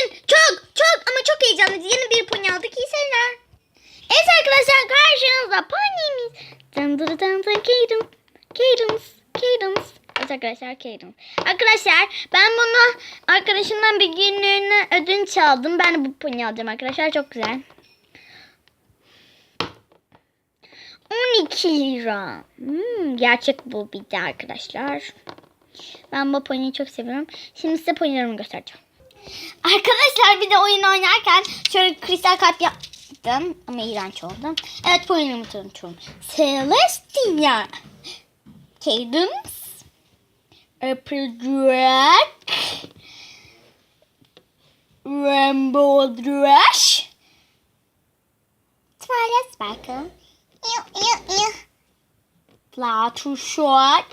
Bugün çok çok ama çok heyecanlıyız. Yeni bir pony aldık. İyi seyirler. Evet arkadaşlar karşınızda ponyimiz. Dın dın dın dın Cadence. Cadence. Cadence. Evet arkadaşlar Cadence. Arkadaşlar ben bunu arkadaşımdan bir günlüğüne ödünç aldım. Ben bu pony alacağım arkadaşlar. Çok güzel. 12 lira. Hmm, gerçek bu bir de arkadaşlar. Ben bu pony'yi çok seviyorum. Şimdi size pony'lerimi göstereceğim. Arkadaşlar bir de oyun oynarken şöyle kristal kalp yaptım. Ama iğrenç oldu. Evet pony'lerimi tanıtıyorum. Celestia. Cadence. Applejack. Rainbow Dash. Twilight Sparkle. Ew, ew, ew. Fluttershy.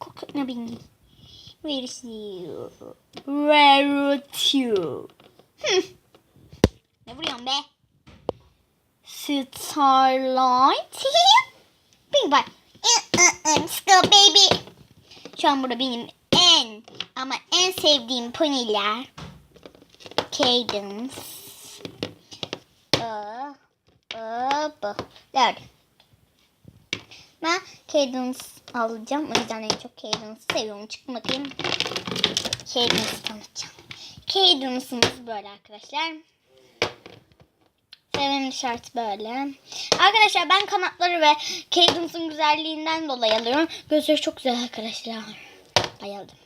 Kokuna bindi. Where is you? Where is you? Ne vuruyorsun be? Starlight. Pink Boy. Let's go baby. Şu an burada benim en ama en sevdiğim poniler. Cadence. Aa, aa, bu. Dört. Ben Cadence alacağım. O yüzden en çok Cadence seviyorum. Çıkın bakayım. Cadence tanıtacağım. Cadence'ımız böyle arkadaşlar. Sevimli şart böyle. Arkadaşlar ben kanatları ve Cadence'ın güzelliğinden dolayı alıyorum. Gözleri çok güzel arkadaşlar. Bayıldım.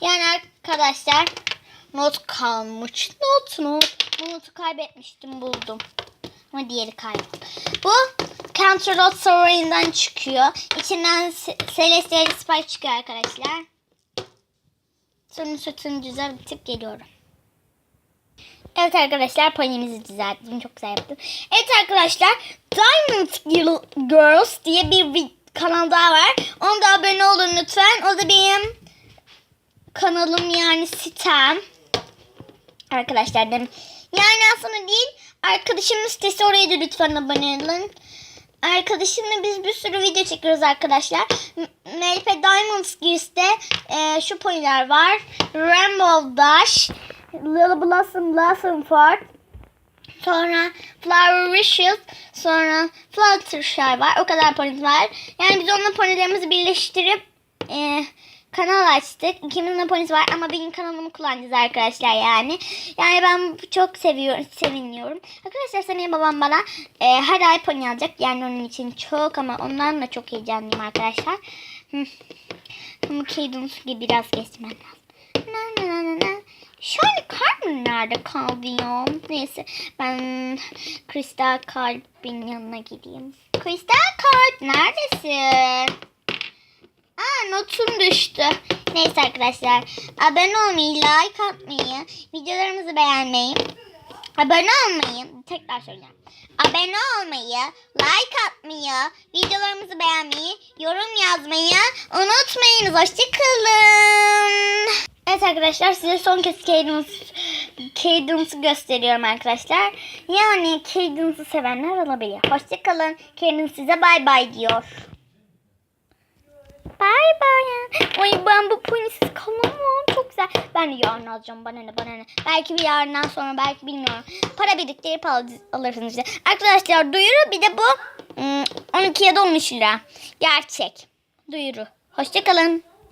Yani arkadaşlar not kalmış. Not not. Notu kaybetmiştim buldum. Ama diğeri kayboldu. Bu Canterlot Sovereign'den çıkıyor. İçinden Celestial Spike çıkıyor arkadaşlar. Sonra sütünü güzel bitip geliyorum. Evet arkadaşlar ponyimizi düzelttim. Çok güzel yaptım. Evet arkadaşlar Diamond Girl- Girls diye bir, kanal daha var. Ona da abone olun lütfen. O da benim kanalım yani sitem. Arkadaşlar dem- yani aslında değil arkadaşımın sitesi oraya da lütfen abone olun. Arkadaşımla biz bir sürü video çekiyoruz arkadaşlar. M- MLP Diamonds Gears'te e, şu ponyler var. Rainbow Dash, Little Blossom Blossom Fort, sonra Flower Wishes, sonra Fluttershy var. O kadar pony var. Yani biz onunla ponylerimizi birleştirip e, kanal açtık. İkimizin de var ama benim kanalımı kullanacağız arkadaşlar yani. Yani ben çok seviyorum, seviniyorum. Arkadaşlar senin babam bana e, her ay pony alacak. Yani onun için çok ama ondan da çok heyecanlıyım arkadaşlar. Hı. Ama gibi biraz geçmem lazım. Na na na. Şu an kalbim nerede kaldı ya? Neyse ben Kristal Kalp'in yanına gideyim. Kristal Kalp neredesin? Aa notum düştü. Neyse arkadaşlar. Abone olmayı, like atmayı, videolarımızı beğenmeyi, abone olmayı, tekrar söyleyeceğim. Abone olmayı, like atmayı, videolarımızı beğenmeyi, yorum yazmayı unutmayınız. Hoşçakalın. Evet arkadaşlar size son kez Cadence, Cadence'ı gösteriyorum arkadaşlar. Yani Cadence'ı sevenler alabilir. Hoşçakalın. Cadence size bay bay diyor. Bay bay. Ay ben bu ponisiz kalamam. Çok güzel. Ben de yarın alacağım. Bana ne bana ne. Belki bir yarından sonra belki bilmiyorum. Para biriktirip al, alırsınız işte. Arkadaşlar duyuru bir de bu hmm, 12 ya da 13 lira. Gerçek. Duyuru. Hoşçakalın.